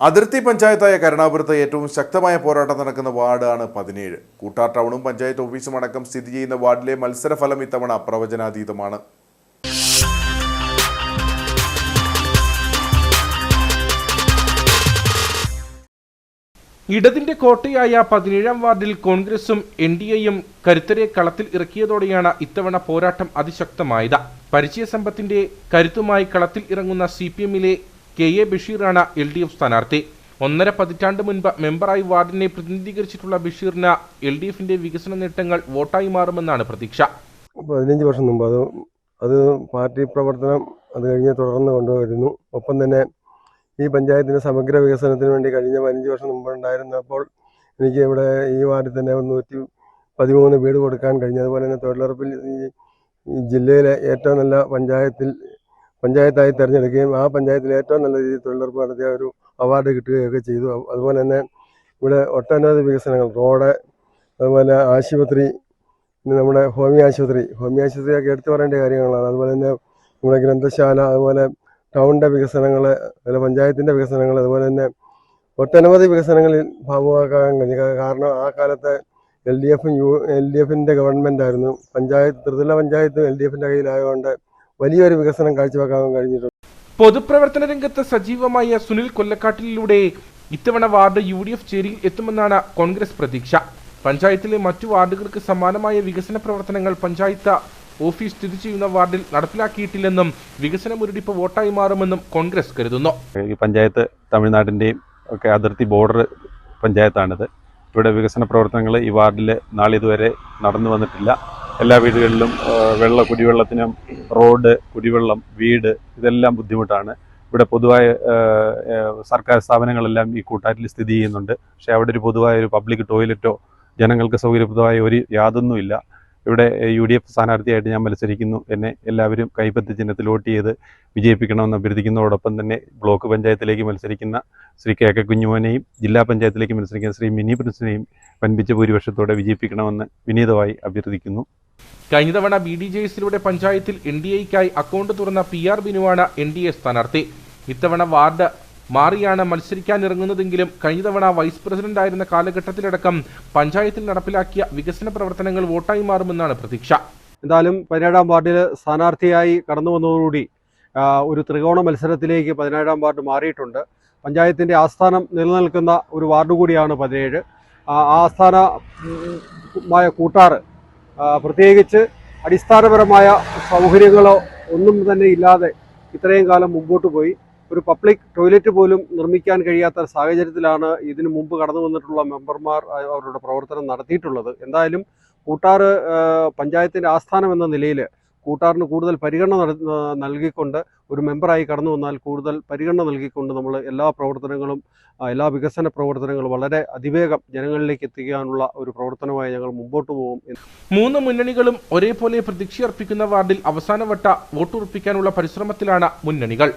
അതിർത്തി പഞ്ചായത്തായ കരുണാപുരത്ത് ഏറ്റവും ശക്തമായ പോരാട്ടം നടക്കുന്ന വാർഡാണ് പതിനേഴ്. കൂട്ടാർ ടൗണും പഞ്ചായത്ത് ഓഫീസും അടക്കം സ്ഥിതി ചെയ്യുന്ന വാർഡിലെ മത്സരഫലം ഇത്തവണ പ്രവചനാതീതമാണ് ഇടതിന്റെ കോട്ടയായ പതിനേഴാം വാർഡിൽ കോൺഗ്രസും എൻ ഡി എയും കരുത്തരെ കളത്തിൽ ഇറക്കിയതോടെയാണ് ഇത്തവണ പോരാട്ടം അതിശക്തമായത്. പരിചയസമ്പത്തിന്റെ കരുത്തുമായി കളത്തിൽ ഇറങ്ങുന്ന സി പി എമ്മിലെ കെ എ ബഷീറാണ് എൽ ഡി എഫ് സ്ഥാനാർത്ഥി. ഒന്നര പതിറ്റാണ്ട് മുൻപ് മെമ്പറായി വാർഡിനെ പ്രതിനിധീകരിച്ചിട്ടുള്ള ബഷീറിന് എൽ ഡി എഫിന്റെ വികസന നേട്ടങ്ങൾ വോട്ടായി മാറുമെന്നാണ് പ്രതീക്ഷ. പതിനഞ്ച് വർഷം മുമ്പ് അത് അത് പാർട്ടി പ്രവർത്തനം അത് കഴിഞ്ഞ് തുടർന്ന് കൊണ്ടുവരുന്നു. ഒപ്പം തന്നെ ഈ പഞ്ചായത്തിന്റെ സമഗ്ര വികസനത്തിന് വേണ്ടി കഴിഞ്ഞ പതിനഞ്ച് വർഷം മുമ്പ് ഉണ്ടായിരുന്നപ്പോൾ എനിക്ക് ഇവിടെ ഈ വാർഡിൽ തന്നെ നൂറ്റി പതിമൂന്ന് വീട് കൊടുക്കാൻ കഴിഞ്ഞു അതുപോലെ തന്നെ തൊഴിലുറപ്പിൽ ഈ ജില്ലയിലെ ഏറ്റവും നല്ല പഞ്ചായത്തിൽ പഞ്ചായത്തായി തിരഞ്ഞെടുക്കുകയും ആ പഞ്ചായത്തിൽ ഏറ്റവും നല്ല രീതിയിൽ തൊഴിലുറപ്പ് നടത്തിയ ഒരു അവാർഡ് കിട്ടുകയൊക്കെ ചെയ്തു. അതുപോലെ തന്നെ ഇവിടെ ഒട്ടനവധി വികസനങ്ങൾ റോഡ് അതുപോലെ ആശുപത്രി പിന്നെ നമ്മുടെ ഹോമി ആശുപത്രി ഹോമി ആശുപത്രിയൊക്കെ എടുത്തു പറയേണ്ട കാര്യങ്ങളാണ്. അതുപോലെ തന്നെ നമ്മുടെ ഗ്രന്ഥശാല അതുപോലെ ടൗണിന്റെ വികസനങ്ങൾ അതുപോലെ പഞ്ചായത്തിന്റെ വികസനങ്ങൾ അതുപോലെ തന്നെ ഒട്ടനവധി വികസനങ്ങളിൽ ഭാഗമാക്കാൻ കഴിഞ്ഞു കാരണം ആ കാലത്ത് എൽ ഡി എഫും യു എൽ ഡി എഫിന്റെ ഗവൺമെന്റ് ആയിരുന്നു. പഞ്ചായത്ത് ത്രിതല പഞ്ചായത്തും എൽ ഡി എഫിന്റെ കയ്യിലായതുകൊണ്ട് വലിയൊരു വികസനം കാഴ്ചവെക്കാൻ കഴിഞ്ഞിട്ടുണ്ട്. പൊതുപ്രവർത്തന രംഗത്ത് സജീവമായ സുനിൽ കൊല്ലക്കാട്ടിലൂടെ ഇത്തവണ വാർഡ് യു ഡി എഫ് ചേരിയിൽ എത്തുമെന്നാണ് കോൺഗ്രസ് പ്രതീക്ഷ. പഞ്ചായത്തിലെ മറ്റു വാർഡുകൾക്ക് സമാനമായ വികസന പ്രവർത്തനങ്ങൾ പഞ്ചായത്ത് ഓഫീസ് സ്ഥിതി ചെയ്യുന്ന വാർഡിൽ നടപ്പിലാക്കിയിട്ടില്ലെന്നും വികസന മുരടിപ്പ് വോട്ടായി മാറുമെന്നും കോൺഗ്രസ് കരുതുന്നു. ഈ പഞ്ചായത്ത് തമിഴ്നാടിന്റെയും ഒക്കെ അതിർത്തി ബോർഡർ പഞ്ചായത്താണിത്. ഇവിടെ വികസന പ്രവർത്തനങ്ങൾ ഈ വാർഡിൽ നാളിതുവരെ നടന്നു വന്നിട്ടില്ല. എല്ലാ വീടുകളിലും വെള്ള കുടിവെള്ളത്തിനും റോഡ് കുടിവെള്ളം വീട് ഇതെല്ലാം ബുദ്ധിമുട്ടാണ്. ഇവിടെ പൊതുവായ സർക്കാർ സ്ഥാപനങ്ങളെല്ലാം ഈ കൂട്ടാറ്റിൽ സ്ഥിതി ചെയ്യുന്നുണ്ട്. പക്ഷേ അവിടെ ഒരു പൊതുവായ ഒരു പബ്ലിക് ടോയ്ലറ്റോ ജനങ്ങൾക്ക് സൗകര്യപ്രദമായ ഒരു യാതൊന്നുമില്ല. ഇവിടെ യു ഡി എഫ് സ്ഥാനാർത്ഥിയായിട്ട് ഞാൻ മത്സരിക്കുന്നു. എന്നെ എല്ലാവരും കൈപ്പത്തി ചിഹ്നത്തിൽ വോട്ട് ചെയ്ത് വിജയിപ്പിക്കണമെന്ന് അഭ്യർത്ഥിക്കുന്നതോടൊപ്പം തന്നെ ബ്ലോക്ക് പഞ്ചായത്തിലേക്ക് മത്സരിക്കുന്ന ശ്രീ കെ കെ കുഞ്ഞുമോനെയും ജില്ലാ പഞ്ചായത്തിലേക്ക് മത്സരിക്കുന്ന ശ്രീ മിനി പ്രിൻസിനെയും വൻപിച്ച ഭൂരിപക്ഷത്തോടെ വിജയിപ്പിക്കണമെന്ന് വിനീതമായി അഭ്യർത്ഥിക്കുന്നു. കഴിഞ്ഞ തവണ ബി ഡി ജെ എസിലൂടെ പഞ്ചായത്തിൽ എൻ ഡി എക്കായി അക്കൗണ്ട് തുറന്ന പി ആർ ബിനുവാണ് എൻ ഡി എ സ്ഥാനാർത്ഥി. ഇത്തവണ വാർഡ് മാറിയാണ് മത്സരിക്കാനിറങ്ങുന്നതെങ്കിലും കഴിഞ്ഞ തവണ വൈസ് പ്രസിഡന്റ് ആയിരുന്ന കാലഘട്ടത്തിലടക്കം പഞ്ചായത്തിൽ നടപ്പിലാക്കിയ വികസന പ്രവർത്തനങ്ങൾ വോട്ടായി മാറുമെന്നാണ് പ്രതീക്ഷ. എന്തായാലും പതിനേഴാം വാർഡിൽ സ്ഥാനാർത്ഥിയായി കടന്നു വന്നതോടുകൂടി ഒരു ത്രികോണ മത്സരത്തിലേക്ക് പതിനേഴാം വാർഡ് മാറിയിട്ടുണ്ട്. പഞ്ചായത്തിന്റെ ആസ്ഥാനം നിലനിൽക്കുന്ന ഒരു വാർഡ് കൂടിയാണ് പതിനേഴ്. ആസ്ഥാനമായ കൂട്ടാറ് പ്രത്യേകിച്ച് അടിസ്ഥാനപരമായ സൗകര്യങ്ങളോ ഒന്നും തന്നെ ഇല്ലാതെ ഇത്രയും കാലം മുമ്പോട്ട് പോയി. ഒരു പബ്ലിക് ടോയ്ലറ്റ് പോലും നിർമ്മിക്കാൻ കഴിയാത്ത സാഹചര്യത്തിലാണ് ഇതിനു മുമ്പ് കടന്നു വന്നിട്ടുള്ള മെമ്പർമാർ അവരുടെ പ്രവർത്തനം നടത്തിയിട്ടുള്ളത്. എന്തായാലും കൂട്ടാറ് പഞ്ചായത്തിന്റെ ആസ്ഥാനം എന്ന നിലയിൽ കൂട്ടാറിന് കൂടുതൽ പരിഗണന നൽകിക്കൊണ്ട് ഒരു മെമ്പറായി കടന്നു വന്നാൽ കൂടുതൽ പരിഗണന നൽകിക്കൊണ്ട് നമ്മൾ എല്ലാ പ്രവർത്തനങ്ങളും എല്ലാ വികസന പ്രവർത്തനങ്ങളും വളരെ അതിവേഗം ജനങ്ങളിലേക്ക് എത്തിക്കാനുള്ള ഒരു പ്രവർത്തനമായി ഞങ്ങൾ മുമ്പോട്ട് പോകും മൂന്ന് മുന്നണികളും ഒരേപോലെ പ്രതീക്ഷയർപ്പിക്കുന്ന വാർഡിൽ അവസാനവട്ട വോട്ടുറപ്പിക്കാനുള്ള പരിശ്രമത്തിലാണ് മുന്നണികൾ.